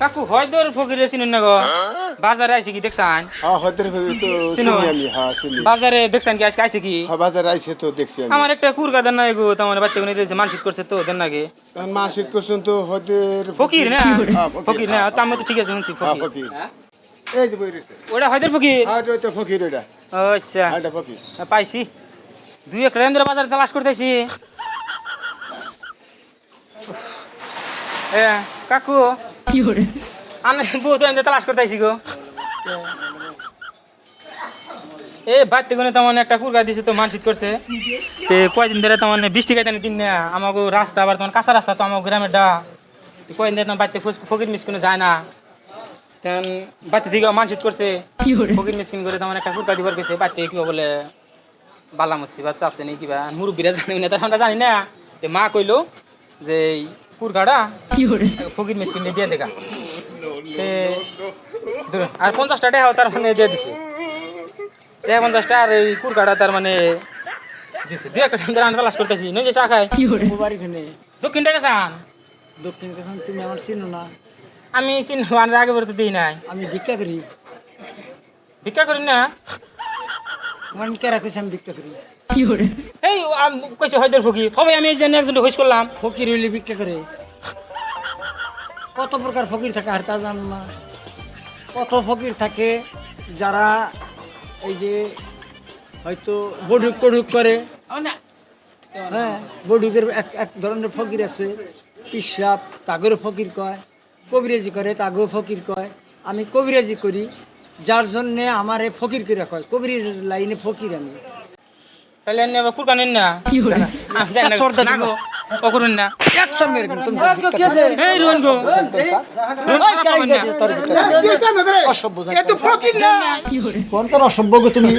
কাকু হয় তোর ফকিরে চিনুন না গো? বাজারে আইছে কি দেখছান? হ্যাঁ হয়তো তো চিনি আমি হ্যাঁ চিনি। বাজারে দেখছান কি আজকে আইছে কি? হ্যাঁ বাজারে আইসে তো দেখছি আমি। আমার একটা কুরকা দেন না গো তোমার বাচ্চা কোনে দিয়েছে মানসিক করছে তো দেন নাকি কারণ মাসিক করছেন তো হয়তো ফকির না? হ্যাঁ, ফকির। ফকির না তার মধ্যে ঠিক আছে শুনছি হ্যাঁ ফকির। ফকির। এই যে বইরে ওটা হয়তো ফকির? হ্যাঁ তো ফকির ওটা আচ্ছা। হ্যাঁ, এটা ফকির। পাইছি। দুই এক রেন্দ্র বাজার তালাশ করতেছি। এ কাকু আমি বউ তো এমনি তালাশ করতেছি গো। এ বাড়তে গুনে তেমন একটা কুরগা দিছে তো মানসিক করছে। তে কয়দিন ধরে তেমন বৃষ্টি খাইতে দিন না আমাকে রাস্তা আবার তখন কাঁচা রাস্তা তো আমার গ্রামের ডা। তো কয়দিন ধরে বাড়তে ফকির মিস যায় না। তেমন বাড়তে দিকে মানসিক করছে। ফকির মিসকিন করে তেমন একটা কুরগা দিবার গেছে বাড়তে কিবা বলে বালা মুসিবাত চাপছে কিবা মুরব্বীরা জানি না তার আমরা জানি না। তে মা কইলো যে কুরগাড়া ফকির মিসকিন দিয়ে দেখা তে আর পঞ্চাশটা টাকা তার মানে দিয়ে দিছে। টাকা পঞ্চাশটা আর এই কুরগাড়া তার মানে দিছে। দু একটা সুন্দর আন্ডা ক্লাস করতেছি। নই যে চা খাই দক্ষিণ টাকা চান? দক্ষিণ কাছান তুমি আমার চিনো না। আমি চিন আন্ডার আগে বেরোতে দিই নাই। আমি ভিক্ষা করি। ভিক্ষা করি না? আমার কেরা কইছে আমি ভিক্ষা করি? এই কইছে হয়তো ফকির। হবে আমি এই জন্য একজন হইস করলাম। ফকির হইলে ভিক্ষা করে। কত প্রকার ফকির থাকে আর তা জানো না। কত ফকির থাকে যারা এই যে হয়তো বডুক টডুক করে। হ্যাঁ বডুকের এক এক ধরনের ফকির আছে। পিসাব তাগেরও ফকির কয়। কবিরাজি করে তাগেও ফকির কয়। আমি কবিরাজি করি। যার জন্যে আমার এই ফকির করে কয় কবিরাজি লাইনে ফকির আমি। তাহলে এনে আবার কুরকা নেন না? আমি জানি না, না গো, ও করুন না। একশো মেরে তুমি ভিক্ষা করো। এই রোহন গো। রোহন ওই খারাপ কেরাই হবেন না। তোর ভিক্ষা। অসভ্য তোর অসভ্য গো তুমি?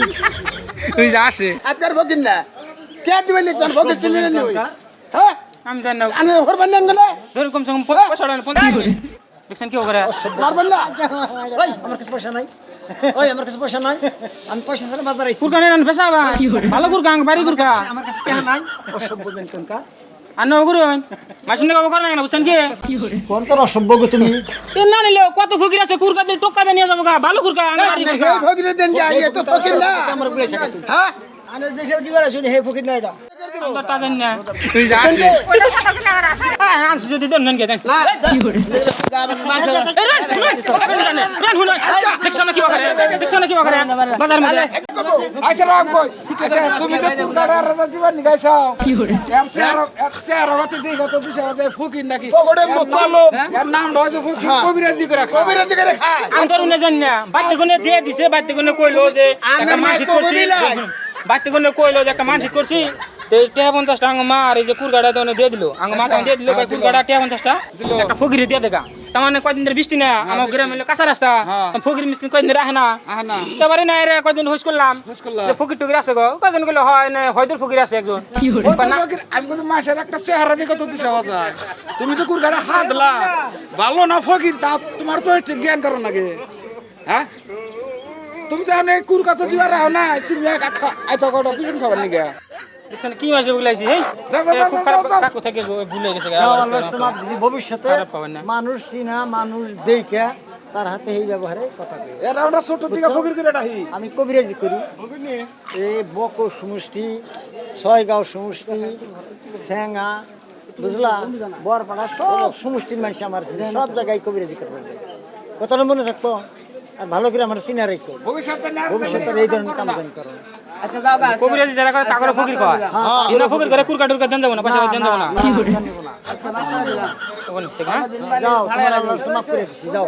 তুই যা আসে। আপনার ফকির না। কে দিবেন একজন ফকির না হ্যাঁ? আমি জানি না। আনে হরবেন না গেলে? ধরুন কমসে কম পয়সা দেন পঞ্চাশ দেখছেন কি করে মারবেন না? আমার কাছে পয়সা নাই। ওই আমার কাছে পয়সা নাই। আমি পয়সা ছাড়া বাজার আইছি। কুরকা নেন বেসা বা ভালো কুরকা বাড়ি কুরকা আমার কাছে কেন নাই। অসভ্য জানি কোনকার আর না করুন মাসিন কাবো করেন না বুঝছেন কি? কোন অসভ্য গো তুমি? এ না নিলে কত ফকির আছে কুরকা দিয়ে টোকা দিয়ে নিয়ে যাব গা। ভালো কুরকা কুরকা দেন ফকির না। আমার হ্যাঁ? আনে দিবার শুনি হে ফকির না যদি দেন নেন আচ্ছা আচ্ছা ফকির নাকি নাম রয়েছে ফকির কবিরাজি করে কবিরাজি করে খায় আমি তো জানি না বাচ্চা কোনে দিয়ে দিছে বাচ্চা কইলো যে করছি বাচ্চা কোনে কইলো যে একটা মানসিক করছি তো এই টেহা পঞ্চাশটা আঙ্গ মা আর এই যে কুরগাড়া তো দিয়ে দিল। আঙ্গ মা তো দিয়ে দিল কুরগাড়া টেহা পঞ্চাশটা একটা ফকির দিয়ে দেখা তার মানে কয়দিন ধরে বৃষ্টি না আমার গ্রামে কাঁচা রাস্তা ফকির মিস্ত্রি কয়দিন ধরে আহে না। আহনা তারপরে না রে কয়দিন হুস করলাম করলাম। যে ফকির টুকির আছে গো কয়দিন গেলে হয় না হয়তো ফকির আছে একজন। আমি কোনো মাসের একটা চেহারা কত দিছে কথা তুমি তো কুরকাটা হাত লা ভালো না ফকির তা তোমার তো জ্ঞান করো নাকি? হ্যাঁ? তুমি তো এই কুরকাটা দিবার রাও না তুমি আচ্ছা কটা পিছন খাবার নিগে। কি মাসে বুলাইছি হেই যাও, যাও, এ খুব খারাপ। কাকু থেকে ভুলে গেছে গা, আল্লাহ তোমার ভবিষ্যতে মানুষ চিনা মানুষ দেখে তার হাতে এই ব্যবহারে কথা কই। এরা আমরা ছোট দিকে ফকির করে ডাহি আমি কবিরাজি করি। এই বক সমষ্টি ছয়গাঁও সমষ্টি স্যাঙ্গা বুঝলা? বরপাড়া সব সমষ্টির মানুষ আমার সব জায়গায় কবিরাজি করবে কথাটা মনে থাকব? ভালো করে আমরা চিনা রেখো ভবিষ্যতে এই ধরনের কাম কাম করো কবিরাজি যারা করে তাকে ফকির কয় এরা ফকির করে কুরকা টুরকা দেন যাব না পয়সা দেন যাব না। হ্যাঁ? যাও তোমার আল্লাহ মাফ করে দিচ্ছি যাও।